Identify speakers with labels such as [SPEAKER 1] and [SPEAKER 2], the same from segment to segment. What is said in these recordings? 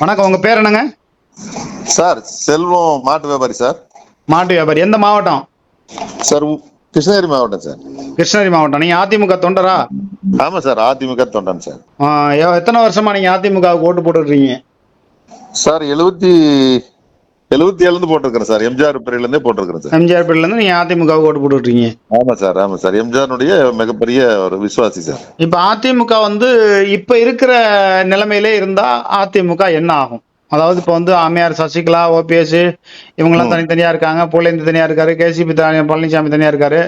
[SPEAKER 1] வணக்கம் உங்க பேர் என்னங்க?
[SPEAKER 2] சார் செல்வம் மாட்டு வியாபாரி சார்.
[SPEAKER 1] மாட்டு வியாபாரி. எந்த மாவட்டம்?
[SPEAKER 2] சார் கிருஷ்ணகிரி மாவட்டம் சார்.
[SPEAKER 1] கிருஷ்ணகிரி மாவட்டம். நீங்க அதிமுக தொண்டரா?
[SPEAKER 2] ஆமா சார் அதிமுக தொண்டன் சார்.
[SPEAKER 1] எத்தனை வருஷமா நீங்க அதிமுகவுக்கு ஓட்டு போட்டுருக்கீங்க
[SPEAKER 2] சார் எழுபத்தி எழுபத்தி ஏழுல இருந்து போட்டிருக்கிறேன் சார். எம்ஜிஆர் பிரியில இருந்தே போட்டிருக்கிறேன் சார்.
[SPEAKER 1] எம்ஜிஆர் பேர்ல இருந்து நீங்க அதிமுகவுக்கு ஓட்டு போட்டுருக்கீங்க
[SPEAKER 2] ஆமா சார் ஆமா சார். எம்ஜிஆருடைய மிகப்பெரிய ஒரு விசுவாசி சார்.
[SPEAKER 1] இப்ப அதிமுக வந்து இப்ப இருக்கிற நிலைமையிலே இருந்தா அதிமுக என்ன ஆகும்? அதாவது இப்ப வந்து அம்மையார் சசிகலா ஓபிஎஸ் இவங்கெல்லாம் தனித்தனியா இருக்காங்க. புலேந்து தனியா இருக்காரு கேசிபி பழனிசாமி தனியா இருக்காரு.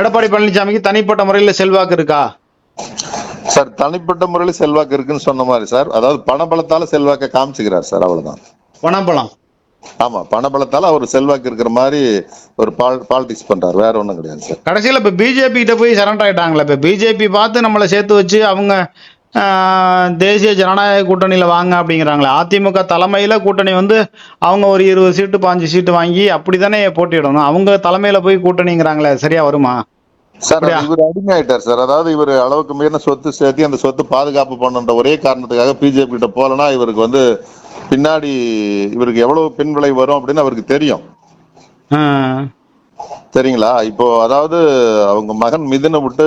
[SPEAKER 1] எடப்பாடி பழனிசாமிக்கு தனிப்பட்ட முறையில செல்வாக்கு இருக்கா?
[SPEAKER 2] சார் தனிப்பட்ட முறையில் செல்வாக்கு இருக்குன்னு சொன்ன மாதிரி சார். அதாவது பணபலத்தால செல்வாக்க காமிச்சுக்கிறார் சார் அவ்வளவுதான்.
[SPEAKER 1] பணபலம்.
[SPEAKER 2] ஆமா பணபலத்தால அவர் செல்வாக்கு இருக்கிற மாதிரி ஒரு பாலிடிக்ஸ் பண்றாரு. வேற ஒண்ணும் கிடையாது சார்
[SPEAKER 1] கடைசியில் இப்போ பிஜேபி கிட்ட போய் சரண்டர் ஆயிட்டாங்களே இப்போ பிஜேபி பார்த்து நம்மளை சேர்த்து வச்சு அவங்க தேசிய ஜனநாயக கூட்டணியில் வாங்க அப்படிங்கிறாங்களே. அதிமுக தலைமையில் கூட்டணி வந்து அவங்க ஒரு இருபது சீட்டு பாஞ்சு சீட்டு வாங்கி அப்படி தானே போட்டியிடணும். அவங்க தலைமையில் போய் கூட்டணிங்கிறாங்களே சரியா வருமா?
[SPEAKER 2] சார்? இவர் அடிமை ஆயிட்டார் சார் அதாவது இவர் அளவுக்கு மீறின சொத்து சேர்த்து அந்த சொத்து பாதுகாப்பு பண்ணுன்ற ஒரே காரணத்துக்காக பிஜேபி கிட்ட போலனா இவருக்கு வந்து பின்னாடி இவருக்கு எவ்வளவு பின் விளைவு வரும் அப்படின்னு அவருக்கு தெரியும். சரிங்களா இப்போ அதாவது அவங்க மகன் மிதுனை விட்டு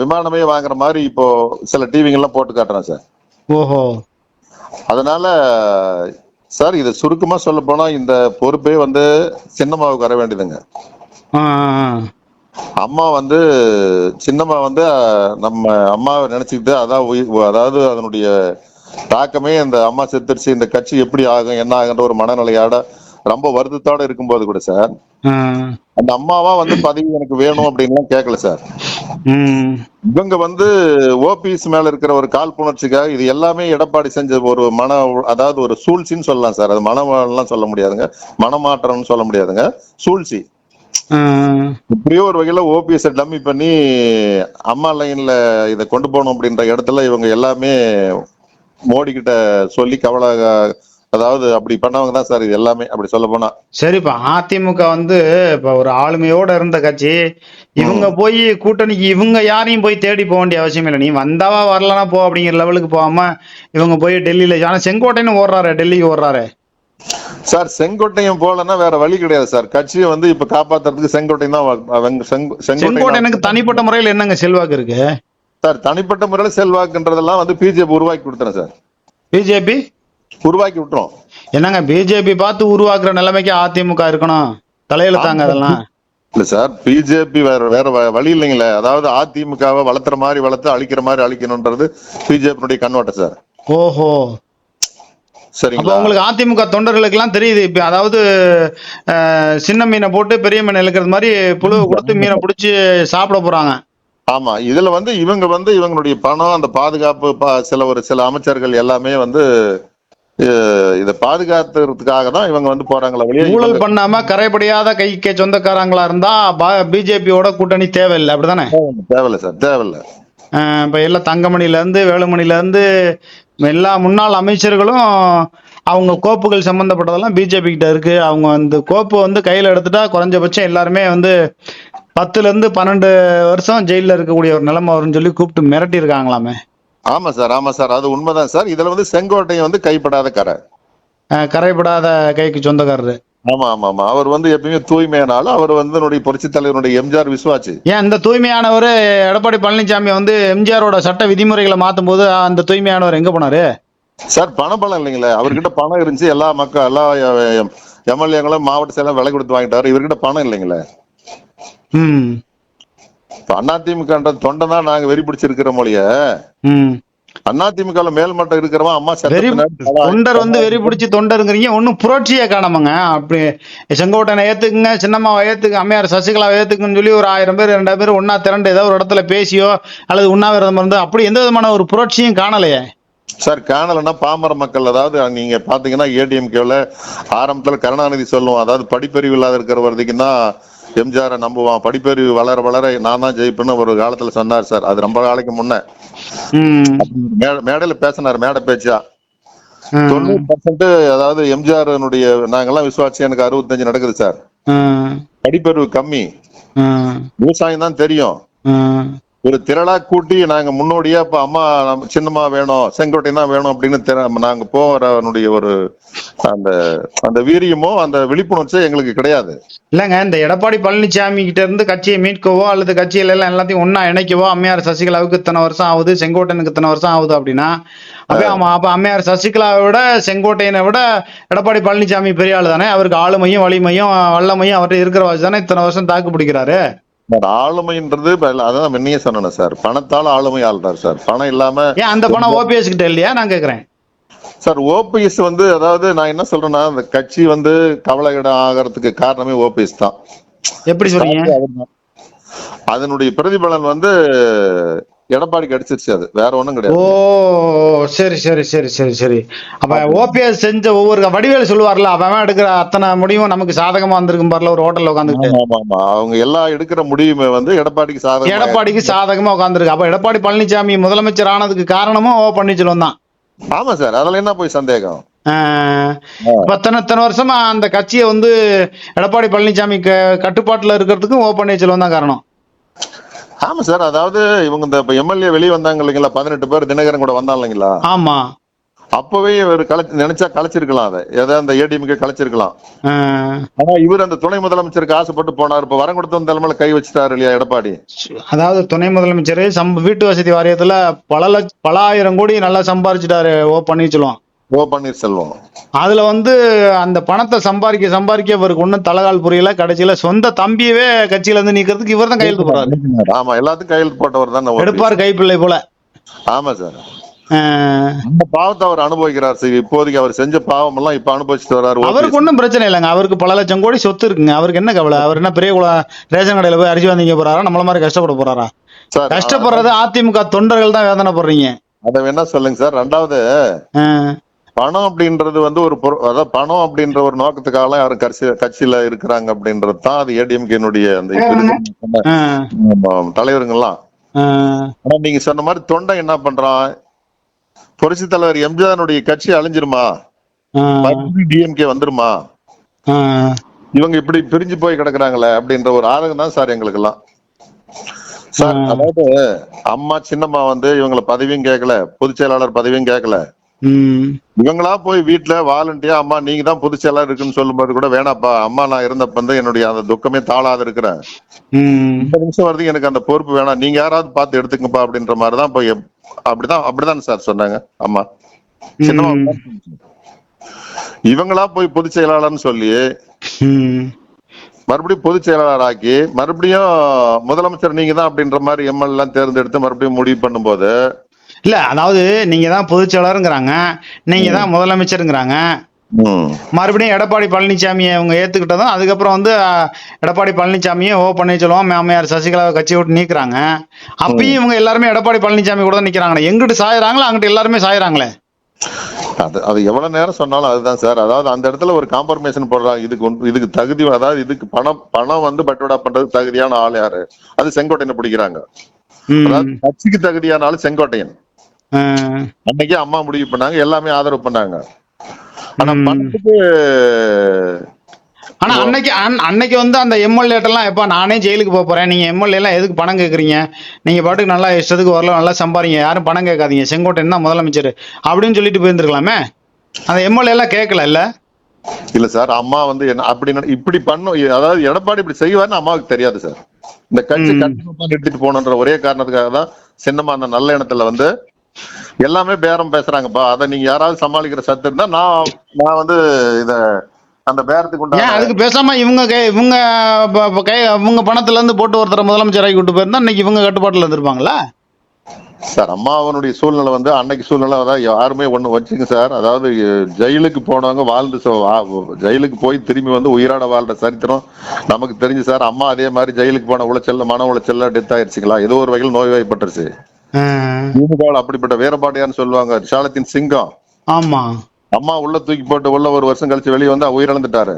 [SPEAKER 2] விமானமே வாங்குற மாதிரி இப்போ சில டிவிங்கெல்லாம் போட்டு காட்டுறான் சார்.
[SPEAKER 1] ஓஹோ.
[SPEAKER 2] அதனால சார் இதை சுருக்கமா சொல்ல போனா இந்த பொறுப்பே வந்து சின்னம்மாவுக்கு வர வேண்டியதுங்க. அம்மா வந்து சின்னம்மா வந்து நம்ம அம்மாவை நினைச்சுக்கிட்டு அதான் அதாவது அதனுடைய தாக்கமே இந்த அம்மா செத்துருச்சு இந்த கட்சி எப்படி ஆகும் என்ன ஆகுன்ற ஒரு மனநிலையோட ரொம்ப வருத்தத்தோட இருக்கும்போது கூட சார் அந்த அம்மாவா வந்து பதவி எனக்கு வேணும் அப்படின்லாம் கேட்கல சார். இவங்க வந்து ஓபிஎஸ் மேல இருக்கிற ஒரு காழ்ப்புணர்ச்சிக்காக இது எல்லாமே எடப்பாடி செஞ்ச ஒரு மன அதாவது ஒரு சூழ்ச்சின்னு சொல்லலாம் சார். அது மனமெல்லாம் சொல்ல முடியாதுங்க. மனமாற்றம்னு சொல்ல முடியாதுங்க. சூழ்ச்சி. இப்படியோ ஒரு வகையில ஓபிஎஸ் டம்மி பண்ணி அம்மா லைன்ல இதை கொண்டு போகணும் அப்படின்ற இடத்துல இவங்க எல்லாமே மோடி கிட்ட சொல்லி கவலை அதாவது அப்படி பண்ணவங்க தான் சார் இது எல்லாமே அப்படி சொல்ல போனா.
[SPEAKER 1] சரிப்பா அதிமுக வந்து இப்ப ஒரு ஆளுமையோட இருந்த கட்சி இவங்க போய் கூட்டணிக்கு இவங்க யாரையும் போய் தேடி போக வேண்டிய அவசியம் இல்லை. நீ வந்தாவா வரலனா போ அப்படிங்கிற லெவலுக்கு போகாம இவங்க போய் டெல்லியில ஆனா செங்கோட்டைன்னு ஓடுறாரு டெல்லிக்கு ஓடுறாரு.
[SPEAKER 2] சார் செங்கோட்டையும் போலன்னா வேற வழி கிடையாது சார். கட்சியை வந்து இப்ப காப்பாத்துறதுக்கு செங்கோட்டையும் தான்
[SPEAKER 1] செங்கோட்டையனுக்கு தனிப்பட்ட முறையில் என்னங்க செல்வாக்கு இருக்கு?
[SPEAKER 2] சார் தனிப்பட்ட முறையில செல்வாக்குன்றதெல்லாம் வந்து பிஜேபி உருவாக்கி கொடுத்துறேன் சார்.
[SPEAKER 1] பிஜேபி
[SPEAKER 2] உருவாக்கி விட்டுரும்
[SPEAKER 1] என்னங்க பிஜேபி பார்த்து உருவாக்குற நிலைமைக்கு அதிமுக இருக்கணும். தலையெழுத்தாங்க அதெல்லாம்.
[SPEAKER 2] இல்ல சார் பிஜேபி வேற வேற வழி இல்லைங்களே. அதாவது அதிமுகவை வளர்த்துற மாதிரி வளர்த்து அழிக்கிற மாதிரி அழிக்கணும்ன்றது பிஜேபியுடைய கண்ணோட்டம் சார்.
[SPEAKER 1] ஓஹோ.
[SPEAKER 2] சரிங்களா?
[SPEAKER 1] உங்களுக்கு அதிமுக தொண்டர்களுக்கு எல்லாம் தெரியுது இப்ப அதாவது சின்ன மீனை போட்டு பெரிய மீனை இழுக்கிறது மாதிரி புழு கொடுத்து மீனை பிடிச்சி சாப்பிட போறாங்க.
[SPEAKER 2] ஆமா இதுல வந்து இவங்க வந்து இவங்களுடைய பணம் அந்த பாதுகாப்பு சில ஒரு சில அமைச்சர்கள் எல்லாமே வந்து இதை பாதுகாத்துறதுக்காக தான் இவங்க வந்து போறாங்களே ஒழிய
[SPEAKER 1] ஊழல் பண்ணாம கரைப்படியாத கைக்கு சொந்தக்காரங்களா இருந்தா பிஜேபியோட கூட்டணி தேவையில்லை அப்படிதானே?
[SPEAKER 2] தேவையில்ல சார் தேவையில்ல.
[SPEAKER 1] இப்ப எல்லாம் தங்கமணில இருந்து வேலுமணில இருந்து எல்லா முன்னாள் அமைச்சர்களும் அவங்க கோப்புகள் சம்பந்தப்பட்டதெல்லாம் பிஜேபி கிட்ட இருக்கு. அவங்க அந்த கோப்பு வந்து கையில எடுத்துட்டா குறைஞ்சபட்சம் எல்லாருமே வந்து பத்துல இருந்து பன்னெண்டு வருஷம் ஜெயில இருக்கக்கூடிய ஒரு நிலைமை வரும்னு சொல்லி கூப்பிட்டு மிரட்டி இருக்காங்களாமே
[SPEAKER 2] ஆமா சார் ஆமா சார். அது உண்மைதான் சார். இதுல வந்து செங்கோட்டையும் வந்து கைப்படாத கரை.
[SPEAKER 1] கரைப்படாத கைக்கு சொந்தக்காரரு.
[SPEAKER 2] ஆமா ஆமா ஆமா. அவர் வந்து எப்பயுமே தூய்மையானாலும் அவர் வந்து என்னுடைய புரட்சி தலைவருடைய எம்ஜிஆர் விசுவாச்சு
[SPEAKER 1] ஏன் இந்த தூய்மையானவர் எடப்பாடி பழனிசாமி வந்து எம்ஜிஆரோட சட்ட விதிமுறைகளை மாத்தும் போது அந்த தூய்மையானவர் எங்க போனாரு?
[SPEAKER 2] சார் பணம் பலம் இல்லைங்களே. அவர்கிட்ட பணம் இருந்துச்சு. எல்லா மக்கள் எல்லா எம்எல்ஏங்களும் மாவட்ட செயலாம் விலை கொடுத்து வாங்கிட்டாரு. இவர்கிட்ட பணம் இல்லைங்களே. அதிமுக தொண்டை தான் நாங்க வெறி பிடிச்சிருக்கிற மொழிய. அதிமுக மேல்மட்டம் இருக்கிறவன் அம்மா
[SPEAKER 1] தொண்டர் வந்து வெறி பிடிச்சி தொண்டருங்கிறீங்க. ஒன்றும் புரட்சியே காணாமங்க. அப்படி செங்கோட்டனை ஏத்துக்குங்க சின்னம்மாவை ஏத்துக்கு அம்மையார் சசிகலாவை ஏத்துக்குன்னு சொல்லி ஒரு ஆயிரம் பேர் ரெண்டாயிரம் பேர் ஒண்ணா திரண்டு ஏதோ ஒரு இடத்துல பேசியோ அல்லது உண்ணாவிரதம் இருந்து அப்படி எந்த விதமான ஒரு புரட்சியும் காணலையே.
[SPEAKER 2] சார் காணலன்னா பாமர மக்கள் அதாவது நீங்க பாத்தீங்கன்னா ஏடிஎம்கேல ஆரம்பத்துல கருணாநிதி சொல்லுவோம். அதாவது படிப்பறிவு இல்லாத இருக்கிற வரைக்கும் தான் எம்ஜிஆரை நம்புவான். படிப்பறிவு வளர வளர நான் தான் ஜெயிப்பேன்னு ஒரு காலத்துல சொன்னார் சார். அது ரொம்ப நாளைக்கு முன்ன. மேடையில பேசினார் மேடை பேச்சா. தொண்ணூறு பர்சன்ட் அதாவது எம்ஜிஆர் நாங்கெல்லாம் விசுவாசி எனக்கு அறுபத்தஞ்சு நடக்குது சார். படிப்பறிவு கம்மி. விவசாயம் தான் தெரியும். ஒரு திரளா கூட்டி நாங்க முன்னோடியா இப்ப அம்மா நம்ம சின்னம்மா வேணும் செங்கோட்டை தான் வேணும் அப்படின்னு திர- நாங்க போறனுடைய ஒரு அந்த அந்த வீரியமோ அந்த விழிப்புணர்ச்சியோ எங்களுக்கு கிடையாது.
[SPEAKER 1] இல்லைங்க இந்த எடப்பாடி பழனிசாமி கிட்ட இருந்து கட்சியை மீட்கவோ அல்லது கட்சியில எல்லாம் எல்லாத்தையும் ஒண்ணா இணைக்கவோ அம்மையார் சசிகலாவுக்கு இத்தனை வருஷம் ஆகுது செங்கோட்டையனுக்கு இத்தனை வருஷம் ஆகுது அப்படின்னா அப்ப ஆமா அப்ப அம்மையார் சசிகலாவை விட செங்கோட்டையனை விட எடப்பாடி பழனிசாமி பெரிய ஆளு தானே அவருக்கு ஆளுமையும் வலிமையும் வல்லமையும் அவர்கிட்ட இருக்கிற வச்சு தானே இத்தனை வருஷம் தாக்கு பிடிக்கிறாரு?
[SPEAKER 2] ஆளுமைன்றது அதான் முன்னையே சொன்னேன் சார். பணத்தால ஆளுமை ஆள்றாரு சார். பணம் இல்லாம
[SPEAKER 1] அந்த பணம் ஓபிஎஸ் கிட்ட இல்லையா? நான் கேக்குறேன்.
[SPEAKER 2] சார் ஓபிஎஸ் வந்து அதாவது நான் என்ன சொல்றேன்னா அந்த கட்சி வந்து கவலையிடம் ஆகிறதுக்கு காரணமே ஓபிஎஸ் தான்.
[SPEAKER 1] எப்படி சொல்றீங்க?
[SPEAKER 2] அதனுடைய பிரதிபலன் வந்து எடப்பாடிக்கு அடிச்சிருச்சு அது. வேற ஒண்ணும்
[SPEAKER 1] ஓ
[SPEAKER 2] கிடையாது
[SPEAKER 1] சரி சரி சரி சரி சரி. அப்ப ஓபிஎஸ் செஞ்ச ஒவ்வொரு வடிவேல் சொல்லுவார்ல அவன் எடுக்கிற அத்தனை முடிவும் நமக்கு சாதகமா வந்திருக்கும் பாருல ஒரு ஹோட்டல்ல உட்காந்துக்கிட்டு
[SPEAKER 2] ஆமா. அவங்க எல்லாம் எடுக்கிற முடிவுமே வந்து எடப்பாடிக்கு சாதகம்
[SPEAKER 1] எடப்பாடிக்கு சாதகமா உட்காந்துருக்கு அப்ப எடப்பாடி பழனிசாமி முதலமைச்சர் ஆனதுக்கு காரணமும் ஓ பன்னீர்செல்வம் தான்.
[SPEAKER 2] ஆமா சார். அதுல என்ன போய் சந்தேகம்?
[SPEAKER 1] இப்ப இத்தனை வருஷமா அந்த கட்சியை வந்து எடப்பாடி பழனிசாமி கட்டுப்பாட்டுல இருக்கிறதுக்கும் ஓ பன்னீர்செல்வம் தான் காரணம்.
[SPEAKER 2] ஆமா சார் அதாவது இவங்க இந்த எம்எல்ஏ வெளியே வந்தாங்க இல்லைங்களா? பதினெட்டு பேர் தினகரன் கூட வந்தாங்க இல்லைங்களா?
[SPEAKER 1] ஆமா.
[SPEAKER 2] அப்பவே இவர் கலை நினைச்சா கலைச்சிருக்கலாம் அதை. ஏதாவது அந்த ஏடிஎம்கே கலைச்சிருக்கலாம் ஆனா இவர் அந்த துணை முதலமைச்சருக்கு ஆசைப்பட்டு போனார். இப்ப வரங்குடத்தன் தலைமையில கை வச்சுட்டாரு இல்லையா எடப்பாடி?
[SPEAKER 1] அதாவது துணை முதலமைச்சர் சம் வீட்டு வசதி வாரியத்துல பல லட்ச பல ஆயிரம் கோடி நல்லா சம்பாரிச்சிட்டாரு ஓ பன்னீர்செல்வம்.
[SPEAKER 2] ஓ பன்னீர்செல்வம்.
[SPEAKER 1] அதுல வந்து அந்த பணத்தை சம்பாதிக்க சம்பாதிக்க இவருக்கு ஒன்றும் தலைகால் புரியல. கடைசியில சொந்த தம்பியவே கட்சியில இருந்து நீக்கிறதுக்கு இவர் தான் கையெழுத்து போறாரு
[SPEAKER 2] ஆமா எல்லாத்துக்கும் கையெழுத்து போட்டவர் தான்.
[SPEAKER 1] எடுப்பார் கைப்பிள்ளை போல.
[SPEAKER 2] ஆமா சார். அந்த பாவத்தை அவர் அனுபவிக்கிறார் சார். இப்போதைக்கு அவர் செஞ்ச பாவம் எல்லாம் இப்ப அனுபவிச்சுட்டு வர்றாரு.
[SPEAKER 1] அவருக்கு ஒன்றும் பிரச்சனை இல்லைங்க. அவருக்கு பல லட்சம் கோடி சொத்து இருக்குங்க. அவருக்கு என்ன கவலை? அவர் என்ன பெரிய ரேஷன் கடையில போய் அரிசி வாங்கிக்க போறாரா? நம்மள மாதிரி கஷ்டப்பட போறாரா?
[SPEAKER 2] சார்
[SPEAKER 1] கஷ்டப்படுறது அதிமுக தொண்டர்கள் தான் வேதனைப்படுறீங்க.
[SPEAKER 2] அதை வேணா சொல்லுங்க சார். ரெண்டாவது பணம் அப்படின்றது வந்து ஒரு பொரு- அதாவது பணம் அப்படின்ற ஒரு நோக்கத்துக்காக யாரும் கட்சி கட்சியில இருக்கிறாங்க அப்படின்றது தான் அது ஏடிஎம்கேனுடைய அந்த தலைவருங்கெல்லாம் ஆனா நீங்க சொன்ன மாதிரி தொண்டை என்ன பண்றான் புரட்சி தலைவர் எம்ஜிஆருடைய கட்சி அழிஞ்சிருமா? டிஎம்கே வந்துருமா. இவங்க இப்படி பிரிஞ்சு போய் கிடக்குறாங்களே அப்படின்ற ஒரு ஆதங்கம் தான் சார் எங்களுக்கு எல்லாம் சார் அதாவது அம்மா சின்னம்மா வந்து இவங்கள பதவியும் கேட்கல பொதுச் செயலாளர் பதவியும் கேட்கல. இவங்களா போய் வீட்டுல வாலண்டியா அம்மா நீங்க தான் பொதுச் செயலாளர் இருக்குன்னு சொல்லும்போது கூட வேணாப்பா அம்மா நான் இருந்தப்ப வந்து என்னுடைய அந்த துக்கமே தாளாத இருக்கிறேன் நிமிஷம் வரைக்கும் எனக்கு அந்த பொறுப்பு வேணாம். நீங்க யாராவது பார்த்து எடுத்துங்கப்பா அப்படின்ற மாதிரிதான் போய் அப்படிதான் அப்படிதான் சார் சொன்னாங்க அம்மா. இவங்களா போய் பொதுச் செயலாளர்னு சொல்லி. மறுபடியும் பொதுச் செயலாளர் ஆக்கி மறுபடியும் முதலமைச்சர் நீங்க தான் அப்படின்ற மாதிரி எம்எல்ஏ எல்லாம் தேர்ந்தெடுத்து மறுபடியும் முடிவு பண்ணும்போது
[SPEAKER 1] இல்ல அதாவது நீங்க தான் பொதுச் செயலாளருங்கிறாங்க நீங்க தான் முதலமைச்சருங்கிறாங்க. மறுபடியும் எடப்பாடி பழனிசாமியை அவங்க ஏத்துக்கிட்டதும் அதுக்கப்புறம் வந்து எடப்பாடி பழனிசாமியை ஓ பன்னீர்செல்வம் மாமையார் சசிகலாவை கட்சியை விட்டு நீக்குறாங்க. அப்பயும் இவங்க எல்லாருமே எடப்பாடி பழனிசாமி கூட தான் நிக்கிறாங்களே. எங்கிட்டு சாயறாங்களோ அங்கிட்டு எல்லாருமே சாயறாங்களே.
[SPEAKER 2] அது அது எவ்வளவு நேரம் சொன்னாலும் அதுதான் சார். அதாவது அந்த இடத்துல ஒரு காம்ப்ரமைசன் போடுறாங்க. இதுக்கு இதுக்கு தகுதி அதாவது இதுக்கு பணம் பணம் வந்து பட்டுவடா பண்றதுக்கு தகுதியான ஆள் யாரு? அது செங்கோட்டையனை பிடிக்கிறாங்க. அதாவது கட்சிக்கு தகுதியான ஆள் செங்கோட்டையன். அன்னைக்கே அம்மா முடிவு பண்ணாங்க எல்லாமே ஆதரவு பண்ணாங்க. ஆனா. பணத்துக்கு
[SPEAKER 1] ஆனா அன்னைக்கு அன்- அன்னைக்கு வந்து அந்த எம்எல்ஏட்டெல்லாம் எப்ப நானே ஜெயிலுக்கு போக போறேன். நீங்க எம்எல்ஏ எல்லாம் எதுக்கு பணம் கேக்குறீங்க? நீங்க பாட்டுக்கு நல்லா இஷ்டத்துக்கு வரல நல்லா சம்பாதிங்க யாரும் பணம் கேட்காதீங்க. செங்கோட்டையன் தான் முதலமைச்சர். அப்படின்னு சொல்லிட்டு போயிருந்துருக்கலாமே? அந்த எம்எல்ஏ எல்லாம் கேட்கல இல்ல?
[SPEAKER 2] இல்ல சார் அம்மா வந்து என்ன அப்படி இப்படி பண்ணும். அதாவது எடப்பாடி இப்படி செய்வார்னு அம்மாவுக்கு தெரியாது சார். இந்த கட்சி. கண்டிப்பா எடுத்துட்டு போகணுன்ற ஒரே காரணத்துக்காக தான் சின்னம்மா அந்த நல்ல எண்ணத்துல வந்து எல்லாமே பேரம் பேசுறாங்கப்பா. அதை நீங்க யாராவது சமாளிக்கிற சத்து இருந்தா நான் நான் வந்து இத அந்த பேரத்துக்கு உண்டான
[SPEAKER 1] அதுக்கு பேசாம இவங்க கை இவங்க கை இவங்க பணத்துல இருந்து போட்டு ஒருத்தர முதலமைச்சராகி கூட்டு போயிருந்தா இன்னைக்கு இவங்க கட்டுப்பாட்டுல இருந்திருப்பாங்களா?
[SPEAKER 2] சார் அம்மா அவனுடைய சூழ்நிலை வந்து அன்னைக்கு சூழ்நிலை அதாவது யாருமே ஒண்ணு வச்சுங்க சார். அதாவது ஜெயிலுக்கு போனவங்க வாழ்ந்து ஜெயிலுக்கு போய் திரும்பி வந்து உயிராட வாழ்ற சரித்திரம் நமக்கு தெரிஞ்சு சார். அம்மா அதே மாதிரி ஜெயிலுக்கு போன உளைச்சல்ல மன உளைச்சல்ல டெத் ஆயிருச்சுங்களா? ஏதோ ஒரு வகையில் நோய்வாய்ப்பட்டுருச்சு. திமுகவில் அப்படிப்பட்ட வீரபாட்டியான்னு சொல்லுவாங்க. சாலத்தின் சிங்கம்.
[SPEAKER 1] ஆமா.
[SPEAKER 2] அம்மா உள்ள தூக்கி போட்டு உள்ள ஒரு வருஷம் கழிச்சு வெளியே வந்து உயிரிழந்துட்டாரு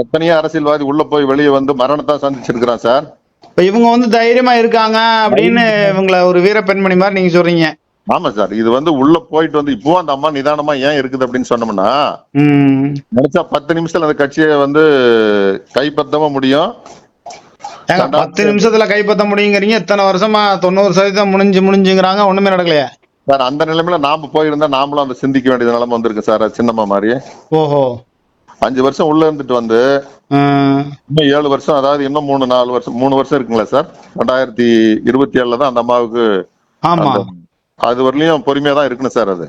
[SPEAKER 2] எத்தனையோ அரசியல்வாதி உள்ள போய் வெளியே வந்து மரணத்தை சந்திச்சிருக்கிறான் சார்.
[SPEAKER 1] இப்ப இவங்க வந்து தைரியமா இருக்காங்க அப்படின்னு இவங்கள ஒரு வீர பெண்மணி மாதிரி நீங்க சொல்றீங்க.
[SPEAKER 2] ஆமா சார். இது வந்து உள்ள போயிட்டு வந்து இப்போ அந்த அம்மா நிதானமா ஏன் இருக்குது அப்படின்னு சொன்னோம்னா நினைச்சா பத்து நிமிஷத்துல அந்த கட்சியை வந்து கைப்பற்றவும் முடியும்.
[SPEAKER 1] ஏங்க பத்து நிமிஷத்துல கைப்பற்ற முடியுங்கிறீங்க. இத்தனை வருஷமா தொண்ணூறு சதவீதம் முடிஞ்சு முடிஞ்சுங்கிறாங்க. ஒண்ணுமே நடக்கலையே.
[SPEAKER 2] சார் அந்த நிலைமையில நாம போயிருந்தா நாமளும் அந்த சிந்திக்க வேண்டிய நிலைமை வந்திருக்கு சார். சின்னம்மா மாதிரி.
[SPEAKER 1] ஓஹோ.
[SPEAKER 2] அஞ்சு வருஷம் உள்ள இருந்துட்டு வந்து இன்னும் ஏழு வருஷம் அதாவது இன்னும் மூணு நாலு வருஷம் மூணு வருஷம் இருக்குங்களா சார்? ரெண்டாயிரத்தி இருபத்தி ஏழுல தான் அந்த அம்மாவுக்கு
[SPEAKER 1] ஆமா.
[SPEAKER 2] அது வரலையும் பொறுமையா தான் இருக்கணும் சார் அது.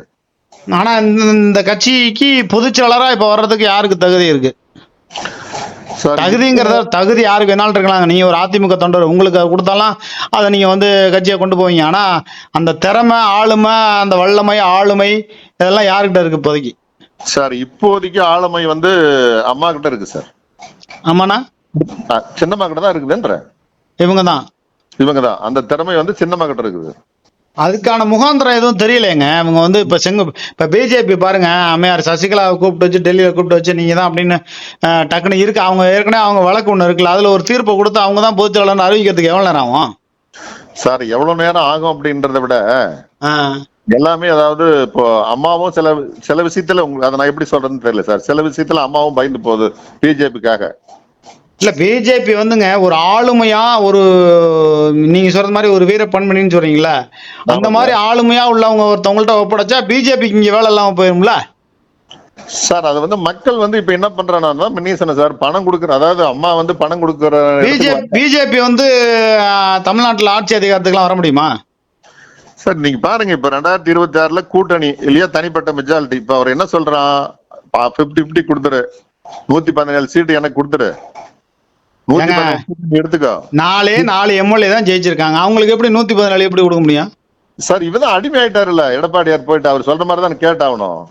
[SPEAKER 1] ஆனா இந்த கட்சிக்கு பொதுச்செயலரா இப்ப வர்றதுக்கு யாருக்கு தகுதி இருக்கு? தகுதிங்கிறத தகுதி யாருக்கு வேணாலும் இருக்கலாங்க நீங்க ஒரு அதிமுக தொண்டர் உங்களுக்கு கொடுத்தாலும் அதை நீங்க வந்து கட்சியை கொண்டு போவீங்க. ஆனா அந்த திறமை ஆளுமை அந்த வல்லமை ஆளுமை இதெல்லாம் யாருக்கிட்ட இருக்கு இப்போதைக்கு?
[SPEAKER 2] சார் இப்போதைக்கு ஆளுமை வந்து அம்மா கிட்ட இருக்கு சார்.
[SPEAKER 1] ஆமாண்ணா
[SPEAKER 2] ஆ, சின்னம்மா கிட்ட தான் இருக்குதுன்ற
[SPEAKER 1] இவங்க தான்
[SPEAKER 2] இவங்க தான் அந்த திறமை வந்து சின்னம்மா கிட்ட இருக்குது.
[SPEAKER 1] அதுக்கான முகாந்திரம் எதுவும் தெரியலைங்க அவங்க வந்து இப்ப செங்கு இப்ப பிஜேபி பாருங்க அம்மையார் சசிகலாவை கூப்பிட்டு வச்சு டெல்லியில கூப்பிட்டு வச்சு நீங்க தான் அப்படின்னு அஹ், டக்குன்னு இருக்கு. அவங்க ஏற்கனவே அவங்க வழக்கு ஒண்ணு இருக்குல்ல அதுல ஒரு தீர்ப்பை கொடுத்து அவங்க தான் பொதுச்செயலாளர்னு அறிவிக்கிறதுக்கு எவ்வளவு நேரம் ஆகும்?
[SPEAKER 2] சார் எவ்வளவு நேரம் ஆகும் அப்படின்றத விட. எல்லாமே அதாவது இப்போ அம்மாவும் சில சில விஷயத்துல உங்களுக்கு அதை நான் எப்படி சொல்றதுன்னு தெரியல சார். சில விஷயத்துல அம்மாவும் பயந்து போகுது பிஜேபிக்காக
[SPEAKER 1] இல்ல பிஜேபி வந்துங்க ஒரு ஆளுமையா ஒரு நீங்க சொல்றது மாதிரி ஒரு வீர பண்பணின்னு சொல்றீங்களா அந்த மாதிரி ஆளுமையா உள்ளவங்க ஒருத்தவங்கள்ட்ட ஒப்படைச்சா பிஜேபிக்கு இங்க வேலை இல்லாம போயிரும்ல?
[SPEAKER 2] சார் அது வந்து மக்கள் வந்து இப்ப என்ன பண்றாங்கன்னா முன்னே சொன்னேன் சார் பணம் கொடுக்குற அதாவது அம்மா வந்து பணம் கொடுக்குற
[SPEAKER 1] பிஜேபி வந்து தமிழ்நாட்டுல ஆட்சி அதிகாரத்துக்குலாம் வர முடியுமா?
[SPEAKER 2] சார் நீங்க பாருங்க இப்ப ரெண்டாயிரத்தி இருபத்தி ஆறுல கூட்டணி இல்லையா தனிப்பட்ட மெஜாரிட்டி இப்ப அவர் என்ன சொல்றான்? பிப்டி பிப்டி கொடுத்துரு. நூத்தி பதினேழு சீட்டு எனக்கு கொடுத்துரு நூத்தி
[SPEAKER 1] ஏங்க.
[SPEAKER 2] பதினேழு சீட்டு நீ எடுத்துக்கோ.
[SPEAKER 1] நாலே நாலு எம்எல்ஏ தான் ஜெயிச்சிருக்காங்க. அவங்களுக்கு எப்படி நூத்தி பதினாலு எப்படி கொடுக்க முடியும்?
[SPEAKER 2] சார் இவதான் அடிமை ஆயிட்டாருல்ல எடப்பாடியார் போயிட்டு அவர் சொல்ற மாதிரி தான் கேட்டாகணும்.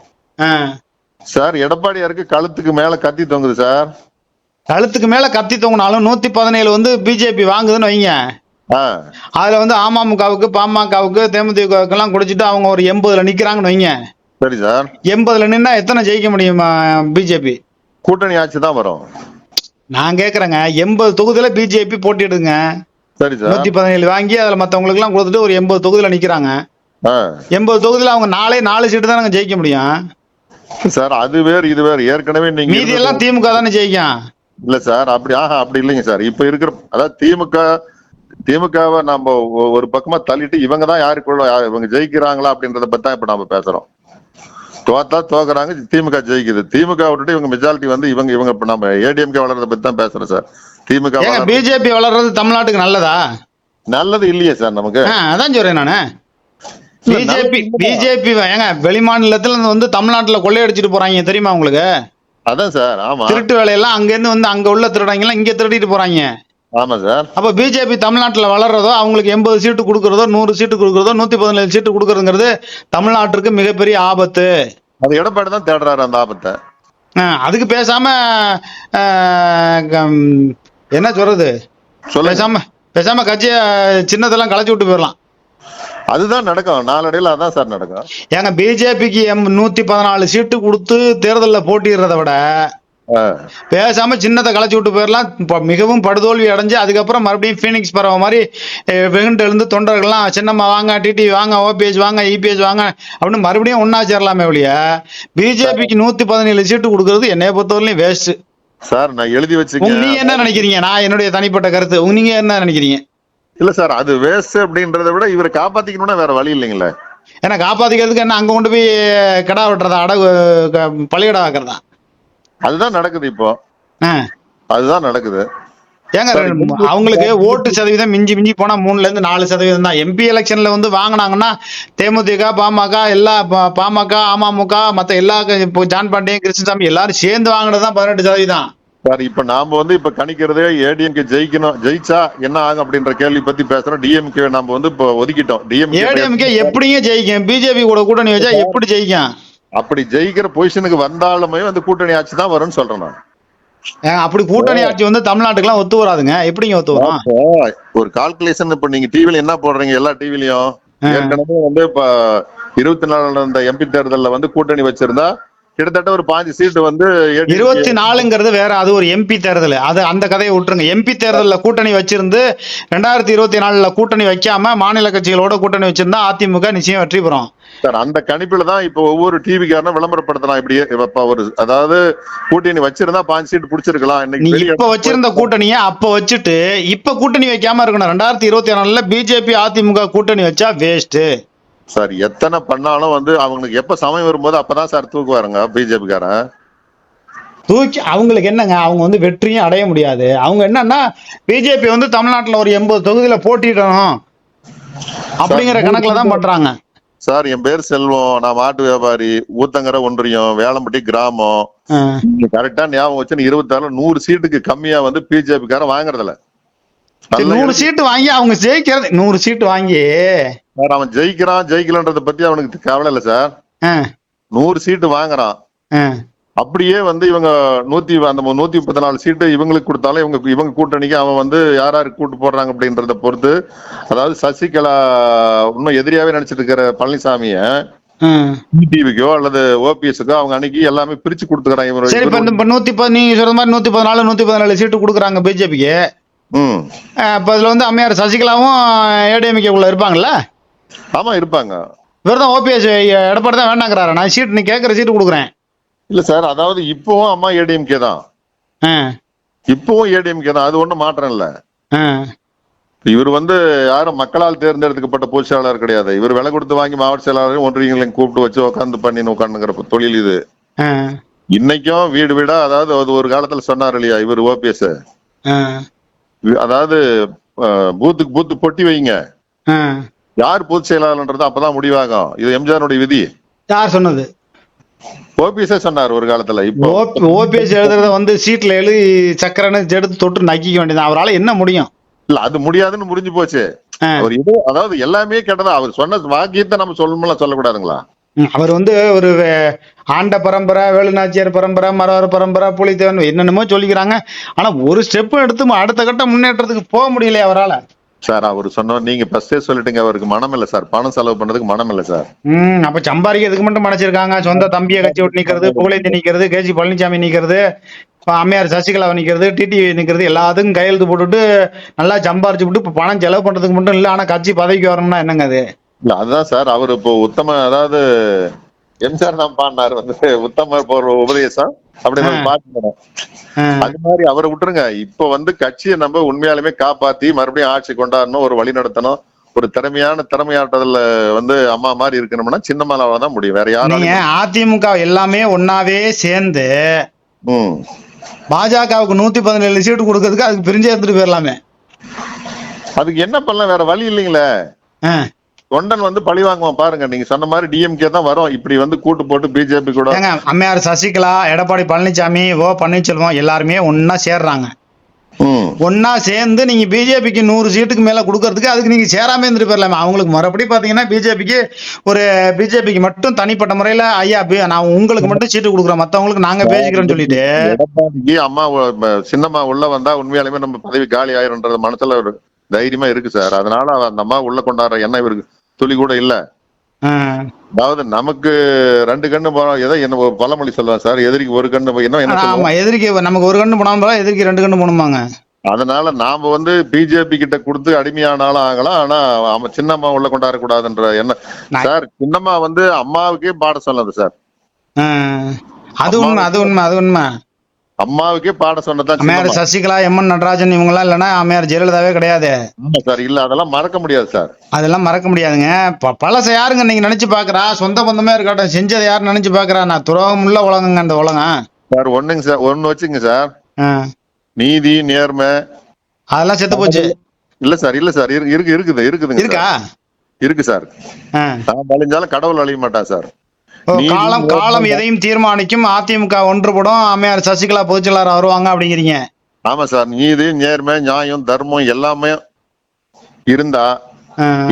[SPEAKER 2] சார் எடப்பாடியாருக்கு கழுத்துக்கு மேல கத்தி தொங்குது சார்.
[SPEAKER 1] கழுத்துக்கு மேல கத்தி தொங்கினாலும் நூத்தி பதினேழு வந்து பிஜேபி வாங்குதுன்னு வைங்க. அதுல வந்து அமமுகவுக்கு பாமகவுக்கு தேமுதிகவுக்கு எல்லாம் குடிச்சிட்டு அவங்க ஒரு எண்பதுல நிக்கிறாங்கன்னு வைங்க.
[SPEAKER 2] சரி சார்.
[SPEAKER 1] எண்பதுல நின்னா எத்தனை ஜெயிக்க முடியும் பிஜேபி
[SPEAKER 2] கூட்டணி ஆட்சி தான் வரும்.
[SPEAKER 1] நான் கேக்குறேங்க. எண்பது தொகுதியில பிஜேபி போட்டிடுங்க
[SPEAKER 2] சரி சார்.
[SPEAKER 1] நூத்தி பதினேழு வாங்கி அதுல மத்தவங்களுக்கு எல்லாம் கொடுத்துட்டு ஒரு எண்பது தொகுதியில நிக்கிறாங்க.
[SPEAKER 2] ஆ.
[SPEAKER 1] எண்பது தொகுதியில அவங்க நாலே நாலு சீட்டு தானங்க ஜெயிக்க முடியும்.
[SPEAKER 2] சார் அது வேறு இது வேறு. ஏற்கனவே நீங்க
[SPEAKER 1] மீதி எல்லாம் திமுக தானே ஜெயிக்கும்.
[SPEAKER 2] இல்ல சார் அப்படி ஆஹா அப்படி இல்லைங்க சார். இப்ப இருக்கிற அதாவது திமுக திமுகவை நம்ம ஒரு பக்கமா தள்ளிட்டு இவங்க தான் யாருக்குள்ள இவங்க ஜெயிக்கிறாங்களா அப்படின்றத பத்தி தான் இப்ப நாம பேசுறோம். தோத்தா தோக்குறாங்க திமுக ஜெயிக்குது. திமுக விட்டுட்டு இவங்க மெஜாரிட்டி வந்து இவங்க இவங்க இப்ப நம்ம ஏடிஎம்கே வளர்றத பத்தி தான் பேசுறோம் சார். திமுக
[SPEAKER 1] பிஜேபி வளர்றது தமிழ்நாட்டுக்கு நல்லதா?
[SPEAKER 2] நல்லது இல்லையே சார் நமக்கு.
[SPEAKER 1] அதான் சொல்றேன் நானு. பிஜேபி பிஜேபி ஏங்க வெளிமாநிலத்துல வந்து தமிழ்நாட்டுல கொள்ளையடிச்சிட்டு போறாங்க தெரியுமா உங்களுக்கு?
[SPEAKER 2] அதான் சார் ஆமா.
[SPEAKER 1] திருட்டு வேலையெல்லாம் அங்க இருந்து வந்து அங்க உள்ள திருடாங்க எல்லாம் இங்க திருடிட்டு போறாங்க.
[SPEAKER 2] ஆமா சார்
[SPEAKER 1] அப்ப பிஜேபி தமிழ்நாட்டுல வளர்றதோ அவங்களுக்கு எண்பது சீட்டு கொடுக்கறதோ நூறு சீட்டு கொடுக்கறதோ நூத்தி பதினேழு சீட்டு கொடுக்கறதுங்கிறது தமிழ்நாட்டிற்கு மிகப்பெரிய ஆபத்து.
[SPEAKER 2] அது எடப்பாடி தான் தேடுறாரு அந்த ஆபத்தை.
[SPEAKER 1] அதுக்கு பேசாம என்ன சொல்றது? பேசாம பேசாம கட்சிய சின்னதெல்லாம் களைச்சு விட்டு போயிடலாம்.
[SPEAKER 2] அதுதான் நடக்கும். நாளடைவில் அதான் சார் நடக்கும்.
[SPEAKER 1] ஏங்க பிஜேபிக்கு எம் நூத்தி பதினாலு சீட்டு கொடுத்து தேர்தலில் போட்டிடுறத விட. பேசாம சின்னத்தை களைச்சு விட்டு போயிடலாம் மிகவும் படுதோல்வி அடைஞ்சு அதுக்கப்புறம் மறுபடியும் ஃபீனிக்ஸ் பறவை மாதிரி வெகுண்டு எழுந்து தொண்டர்கள்லாம் சின்னம்மா வாங்க டிடி வாங்க ஓபிஎஸ் வாங்க இபிஎஸ் வாங்க அப்படின்னு மறுபடியும் ஒன்னா சேரலாமே ஒழிய பிஜேபிக்கு நூத்தி பதினேழு சீட்டு கொடுக்கறது என்னைய பொறுத்தவரையிலும் வேஸ்ட்
[SPEAKER 2] சார் நான் எழுதி வச்சுக்கேன்
[SPEAKER 1] நீங்க என்ன நினைக்கிறீங்க? நான் என்னுடைய தனிப்பட்ட கருத்து. நீங்க என்ன நினைக்கிறீங்க?
[SPEAKER 2] இல்ல சார் அது வேஸ்ட் அப்படின்றத விட இவரை காப்பாத்திக்கணும்னா வேற வழி இல்லைங்களே.
[SPEAKER 1] ஏன்னா காப்பாத்திக்கிறதுக்கு என்ன அங்க கொண்டு போய் கடா வெட்டுறதா அடகு பலிகடா ஆக்குறதா?
[SPEAKER 2] அதுதான் நடக்குது இப்போ. அதுதான் நடக்குது.
[SPEAKER 1] ஏங்க அவங்களுக்கு ஓட்டு சதவீதம் மிஞ்சி மிஞ்சி போனா மூணுல இருந்து நாலு சதவீதம் தான். எம்பி எலெக்ஷன்ல வந்து வாங்கினாங்கன்னா தேமுதிக பாமக எல்லா பாமக அமமுக மத்த எல்லா இப்போ ஜான் பாண்டியன் கிருஷ்ணசாமி எல்லாரும் சேர்ந்து வாங்கினது தான் பதினெட்டு சதவீதம்.
[SPEAKER 2] சார் இப்ப நாம வந்து இப்ப கணிக்கிறதே ஏடிஎம்கே ஜெயிக்கணும் ஜெயிச்சா என்ன ஆகும் அப்படின்ற கேள்வி பத்தி பேசுறோம். டிஎம்கே நாம வந்து இப்போ ஒதுக்கிட்டோம்.
[SPEAKER 1] ஏடிஎம்கே
[SPEAKER 2] டிஎம்கே
[SPEAKER 1] எப்படிங்க ஜெயிக்கும்? பிஜேபி கூட கூட்டணி வச்சா எப்படி ஜெயிக்கும்?
[SPEAKER 2] அப்படி ஜெயிக்கிற பொசிஷனுக்கு வந்தாலுமே வந்து கூட்டணி ஆட்சி தான் வரும்னு சொல்றேன் நான்.
[SPEAKER 1] அப்படி கூட்டணி ஆட்சி வந்து தமிழ்நாட்டுக்குலாம் ஒத்து வராதுங்க. எப்படிங்க ஒத்து வரும்?
[SPEAKER 2] ஒரு கால்குலேஷன் இப்ப நீங்க டிவில என்ன போடுறீங்க எல்லா டிவிலையும். ஏற்கனவே வந்து இப்ப இருபத்தி நாலு நடந்த எம்பி தேர்தல்ல வந்து கூட்டணி வச்சிருந்தா கிட்டத்தட்ட ஒரு பாஞ்சு சீட்டு வந்து
[SPEAKER 1] இருபத்தி நாலுங்கிறது வேற அது ஒரு எம்பி தேர்தல். அது அந்த கதையை விட்டுருங்க. எம்பி தேர்தலில் கூட்டணி வச்சிருந்து ரெண்டாயிரத்தி இருபத்தி நாலுல கூட்டணி வைக்காம மாநில கட்சிகளோட கூட்டணி வச்சிருந்தா அதிமுக நிச்சயம் வெற்றி பெறும்.
[SPEAKER 2] சார் அந்த கணிப்புல தான் இப்ப ஒவ்வொரு டிவி காரனும் விளம்பரப்படுத்தலாம். இப்படியே இப்ப ஒரு அதாவது கூட்டணி வச்சிருந்தா பாஞ்சு சீட்டு புடிச்சிருக்கலாம். இன்னைக்கு
[SPEAKER 1] இப்ப வச்சிருந்த கூட்டணியை அப்ப வச்சுட்டு இப்ப கூட்டணி வைக்காம இருக்கணும். ரெண்டாயிரத்தி இருபத்தி நாலுல பிஜேபி அதிமுக கூட்டணி வச்சா வேஸ்ட்
[SPEAKER 2] சார் எத்தனை பண்ணாலும் வந்து அவங்களுக்கு எப்ப சமயம் வரும்போது அப்பதான் சார் தூக்குவாருங்க பிஜேபி காரன்
[SPEAKER 1] தூக்கி அவங்களுக்கு என்னங்க அவங்க வந்து வெற்றியும் அடைய முடியாது. அவங்க என்னன்னா பிஜேபி வந்து தமிழ்நாட்டுல ஒரு எண்பது தொகுதியில போட்டிடணும் அப்படிங்கிற கணக்குல தான் பண்றாங்க.
[SPEAKER 2] சார் என் பேர் செல்வம் நான் மாட்டு வியாபாரி ஊத்தங்கரை ஒன்றியம் வேளம்பட்டி கிராமம். கரெக்டா ஞாபகம் வச்சு இருபத்தாறு நூறு சீட்டுக்கு கம்மியா வந்து பிஜேபி காரன் வாங்குறதில்ல.
[SPEAKER 1] நூறு சீட்டு வாங்கி அவங்க ஜெயிக்கிறது நூறு சீட்டு வாங்கி.
[SPEAKER 2] சார் அவன் ஜெயிக்கிறான் ஜெயிக்கலன்றத பத்தி அவனுக்கு கவலை இல்ல சார். நூறு சீட்டு வாங்குறான். அப்படியே வந்து இவங்க நூத்தி அந்த நூத்தி முப்பத்தி நாலு சீட்டு இவங்களுக்கு கொடுத்தாலும் இவங்க இவங்க கூட்டணிக்கு அவன் வந்து யார் யாருக்கு கூட்டு போடுறாங்க அப்படின்றத பொறுத்து அதாவது சசிகலா இன்னும் எதிரியாவே நினைச்சிட்டு இருக்கிற பழனிசாமிய. டிவிக்கோ அல்லது ஓபிஎஸ்க்கோ அவங்க அன்னைக்கு எல்லாமே பிரிச்சு கொடுத்துக்கிறாங்க இவரு
[SPEAKER 1] சரி இப்ப நூத்தி நீங்க சொல்ற மாதிரி நூத்தி பதினாலு நூத்தி பதினாலு சீட்டு கொடுக்குறாங்க பிஜேபிக்கு. இப்ப இதுல வந்து அம்மையார் சசிகலாவும் ஏடிஎம்கே உள்ள இருப்பாங்கல்ல?
[SPEAKER 2] ஆமா இருப்பாங்க.
[SPEAKER 1] இவர் தான் ஓபிஎஸ் எடப்பாடி தான் வேண்டாங்கிறாரு. நான் சீட் நீ கேட்கற சீட்டு கொடுக்குறேன்.
[SPEAKER 2] இல்ல சார் அதாவது இப்பவும் அம்மா ஏடிஎம்கே தான். இப்பவும் ஏடிஎம்கே தான். அது ஒண்ணும் மாற்றம் இல்ல. இவர் வந்து யாரும் மக்களால் தேர்ந்தெடுக்கப்பட்ட பொதுச் செயலாளர் கிடையாது. இவர் விலை கொடுத்து வாங்கி மாவட்ட செயலாளரையும் ஒன்றியங்களையும் கூப்பிட்டு வச்சு உட்காந்து பண்ணி உட்காந்துங்கிற தொழில் இது. இன்னைக்கும் வீடு வீடா அதாவது அது ஒரு காலத்துல சொன்னார் இல்லையா இவர் ஓபிஎஸ். அதாவது பூத்துக்கு பூத்து பொட்டி வைங்க. யார் பொதுச் செயலாளர்ன்றது அப்பதான் முடிவாகும். இது எம்ஜிஆருடைய விதி.
[SPEAKER 1] யார் சொன்னது?
[SPEAKER 2] ஓபிஎஸ்ஏ சொன்னார் ஒரு காலத்துல. இப்போ
[SPEAKER 1] ஓபிஎஸ் எழுதுறத வந்து சீட்ல எழுதி சக்கரன்னு எடுத்து தொட்டு நக்கிக்க வேண்டியது அவரால் என்ன முடியும்?
[SPEAKER 2] இல்ல அது முடியாதுன்னு முடிஞ்சு போச்சு. அவர் இது அதாவது எல்லாமே கேட்டதா அவர் சொன்ன வாக்கியத்தை நம்ம சொல்லணும்ல சொல்லக்கூடாதுங்களா?
[SPEAKER 1] அவர் வந்து ஒரு ஆண்ட பரம்பரை வேலுநாச்சியார் பரம்பரை மரவர் பரம்பரை புலித்தேவன் என்னென்னமோ சொல்லிக்கிறாங்க. ஆனா ஒரு ஸ்டெப் எடுத்து அடுத்த கட்ட முன்னேற்றத்துக்கு போக முடியலையே அவரால.
[SPEAKER 2] சார் அவர் சொன்ன நீங்க ஃபர்ஸ்டே சொல்லிட்டீங்க அவருக்கு மனம் இல்ல சார். பணம் செலவு பண்றதுக்கு மனம் இல்ல சார்.
[SPEAKER 1] ம் அப்ப சம்பாதிக்கிறதுக்கு மட்டும் மனைச்சிருக்காங்க? சொந்த தம்பியை கட்சி விட்டு நிக்கிறது புகழேந்தி நிக்கிறது கேசி பழனிசாமி நிக்கிறது அம்மையார் சசிகலாவை நிக்கிறது டிடிவி நிக்கிறது எல்லாத்துக்கும் கையெழுத்து போட்டுட்டு நல்லா சம்பாரிச்சு விட்டு இப்ப பணம் செலவு பண்றதுக்கு மட்டும் இல்ல ஆனா கட்சி பதவிக்கு வரணும்னா என்னங்க அது?
[SPEAKER 2] இல்ல அதுதான் சார். அவர் இப்போ உத்தம அதாவது எம்ஜிஆர் தான் பாடினார். வந்து உத்தம போற உபதேசம். அப்படின்னு.
[SPEAKER 1] ஆ.
[SPEAKER 2] அது மாதிரி அவரை விட்டுருங்க. இப்ப வந்து கட்சியை நம்ம உண்மையாலுமே காப்பாத்தி மறுபடியும் ஆட்சி கொண்டாடணும் ஒரு வழி நடத்தணும் ஒரு திறமையான திறமையாட்டதுல வந்து அம்மா மாதிரி இருக்கணும்னா சின்னம்மாலாவை தான் முடியும். வேற
[SPEAKER 1] நீங்க
[SPEAKER 2] யாரும்
[SPEAKER 1] அதிமுக எல்லாமே ஒன்னாவே சேர்ந்து பாஜகவுக்கு நூத்தி பதினேழு சீட்டு கொடுக்கறதுக்கு அதுக்கு பிரிஞ்சு எடுத்துட்டு போயிடலாமே.
[SPEAKER 2] அதுக்கு என்ன பண்ணலாம்? வேற வழி இல்லைங்களே. தொண்டன் வந்து பழி வாங்குவான் பாருங்க. நீங்க சொன்ன மாதிரி டிஎம்கே தான் வரும். இப்படி வந்து கூட்டு போட்டு பிஜேபி கூட
[SPEAKER 1] அம்மையார் சசிகலா எடப்பாடி பழனிசாமி ஓ பன்னீர்செல்வம் எல்லாருமே ஒன்னா சேர்றாங்க. ஒன்னா சேர்ந்து நீங்க பிஜேபிக்கு நூறு சீட்டுக்கு மேல கொடுக்கறதுக்கு அதுக்கு நீங்க சேராம இருந்துட்டு போயிடலாமே அவங்களுக்கு மறுபடி பாத்தீங்கன்னா பிஜேபிக்கு ஒரு பிஜேபிக்கு மட்டும் தனிப்பட்ட முறையில ஐயா நான் உங்களுக்கு மட்டும் சீட்டு கொடுக்குறோம். மத்தவங்களுக்கு நாங்க பேசிக்கிறோம்னு சொல்லிட்டு.
[SPEAKER 2] எடப்பாடிக்கு அம்மா சின்னம்மா உள்ள வந்தா உண்மையாலுமே நம்ம பதவி காலி ஆயிரும்ன்றது மனசுல ஒரு தைரியமா இருக்கு சார். அதனால அந்த அம்மா உள்ள கொண்டாடுற எண்ணம் இவருக்கு. துளி கூட இல்ல. அதாவது நமக்கு ரெண்டு கண்ணு போறோம் ஏதோ என்ன பழமொழி சொல்லுவேன் சார். எதிரிக்கு ஒரு கண்ணு போய் என்ன என்ன
[SPEAKER 1] ஆமா எதிரிக்கு நமக்கு ஒரு கண்ணு போனாலும் எதிரிக்கு ரெண்டு கண்ணு போகணுமாங்க.
[SPEAKER 2] அதனால நாம வந்து பிஜேபி கிட்ட கொடுத்து அடிமையானாலும் ஆகலாம். ஆனா அவன் சின்னம்மா உள்ள கொண்டாட கூடாதுன்ற
[SPEAKER 1] நான்-
[SPEAKER 2] சார் சின்னம்மா வந்து அம்மாவுக்கே பாட சொன்னது சார்.
[SPEAKER 1] அது உண்மை அது உண்மை அது உண்மை.
[SPEAKER 2] அம்மாவுக்கே பாட சொன்னதுதான்
[SPEAKER 1] அம்மையார். சசிகலா எம்என் நடராஜன் இவங்கெல்லாம் இல்லைன்னா அம்மையார் ஜெயலலிதாவே கிடையாது.
[SPEAKER 2] சார் இல்ல அதெல்லாம் மறக்க முடியாது சார்.
[SPEAKER 1] அதெல்லாம் மறக்க முடியாதுங்க. பழச யாருங்க நீங்க நினைச்சு பாக்குறா? சொந்த பந்தமே இருக்கட்டும் செஞ்சதை யாரு நினைச்சு பாக்குறா? நான் துரோகம் உள்ள உலகங்க அந்த உலகம்.
[SPEAKER 2] சார் ஒண்ணுங்க சார் ஒண்ணு வச்சுங்க சார். நீதி நேர்மை.
[SPEAKER 1] அதெல்லாம் செத்து போச்சு.
[SPEAKER 2] இல்ல சார் இல்ல சார் இருக்கு இருக்கு இருக்குது இருக்குதுங்க
[SPEAKER 1] இருக்கா?
[SPEAKER 2] சார். இருக்கு சார். நான் அழிஞ்சாலும் கடவுள் அழிய மாட்டான் சார்.
[SPEAKER 1] காலம் காலம் எதையும் தீர்மானிக்கும் அதிமுக ஒன்றுபடும். அம்மையார் சசிகலா பொதுச்செயலாளர் வருவாங்க அப்படிங்கிறீங்க.
[SPEAKER 2] ஆமா சார் நீதி நேர்மை நியாயம் தர்மம் எல்லாமே இருந்தா.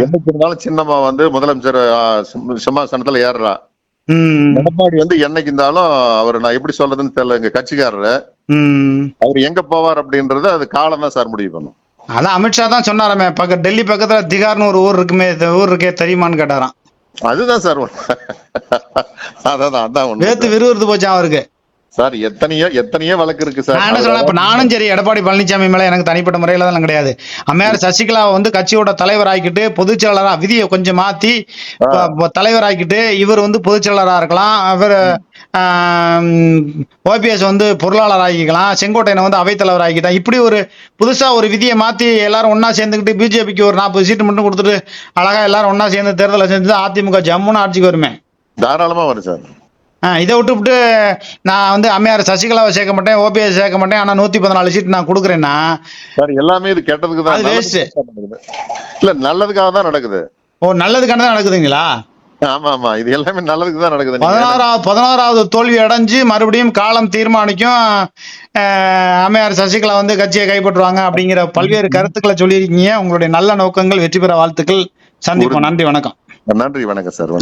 [SPEAKER 2] என்னைக்கு இருந்தாலும் சின்னம்மா வந்து முதலமைச்சர் சிம்மாசனத்துல ஏறுறா. எடப்பாடி வந்து என்னைக்கு இருந்தாலும் அவர் நான் எப்படி சொல்றதுன்னு தெரியல. எங்க கட்சிக்காரரு. அவர் எங்க போவார் அப்படின்றது அது காலம் தான் சார் முடிவு பண்ணும்.
[SPEAKER 1] அதான் அமித்ஷா தான் சொன்னாராமே பக்க டெல்லி பக்கத்துல திகார்னு ஒரு ஊர் இருக்குமே ஊர் இருக்கே தெரியுமான்னு கேட்டாராம்.
[SPEAKER 2] அதுதான் சார் அதான் அதான் நேத்து
[SPEAKER 1] விறுவிறுத்து போச்சான் அவருக்கு.
[SPEAKER 2] சார் எத்தனையோ எத்தனையோ வழக்கு இருக்கு சார்.
[SPEAKER 1] நான் சொல்றேன் இப்ப நானும் சரி எடப்பாடி பழனிசாமி மேல எனக்கு தனிப்பட்ட முறையில தான் கிடையாது. அம்மையார் சசிகலாவை வந்து கட்சியோட தலைவராக்கிட்டு பொதுச் செயலரா விதியை கொஞ்சம் மாத்தி ப- தலைவராக்கிட்டு இவர் வந்து பொதுச் செயலரா இருக்கலாம் அவர் ஓபிஎஸ் வந்து பொருளாளர் ஆக்கிக்கலாம் செங்கோட்டையனை வந்து அவைத்தலைவர் ஆக்கிட்டான் இப்படி ஒரு புதுசா ஒரு விதியை மாத்தி எல்லாரும் ஒண்ணா சேர்ந்துக்கிட்டு பிஜேபிக்கு ஒரு நாற்பது சீட்டு மட்டும் கொடுத்துட்டு அழகா எல்லாரும் ஒண்ணா சேர்ந்து தேர்தலை செஞ்சு அதிமுக ஜம்முன்னு ஆட்சிக்கு வருமே.
[SPEAKER 2] தாராளமா வரும் சார்.
[SPEAKER 1] இதை விட்டுவிட்டு நான் வந்து அம்மையார் சசிகலாவை சேர்க்க மாட்டேன் ஓபிஎஸ் சேர்க்க மாட்டேன் ஆனா நூத்தி பதினாலு சீட் நான் கொடுக்குறேன்னா.
[SPEAKER 2] சார் எல்லாமே இது கெட்டதுக்கு தான் நடக்குது. இல்ல நல்லதுக்காக தான் நடக்குது.
[SPEAKER 1] ஓ நல்லதுக்கான தான் நடக்குதுங்களா?
[SPEAKER 2] ஆமா ஆமா இது எல்லாமே நல்லதுக்கு தான் நடக்குது. நீங்க
[SPEAKER 1] பதினாறாவது பதினாறாவது தோல்வி அடைஞ்சு மறுபடியும் காலம் தீர்மானிக்கும் அம்மையார் சசிகலா வந்து கட்சியை கைப்பற்றுவாங்க அப்படிங்கிற பல்வேறு கருத்துக்களை சொல்லியிருக்கீங்க. உங்களுடைய நல்ல நோக்கங்கள் வெற்றி பெற வாழ்த்துக்கள். சந்திப்போம். நன்றி வணக்கம்.
[SPEAKER 2] நன்றி வணக்கம் சார்.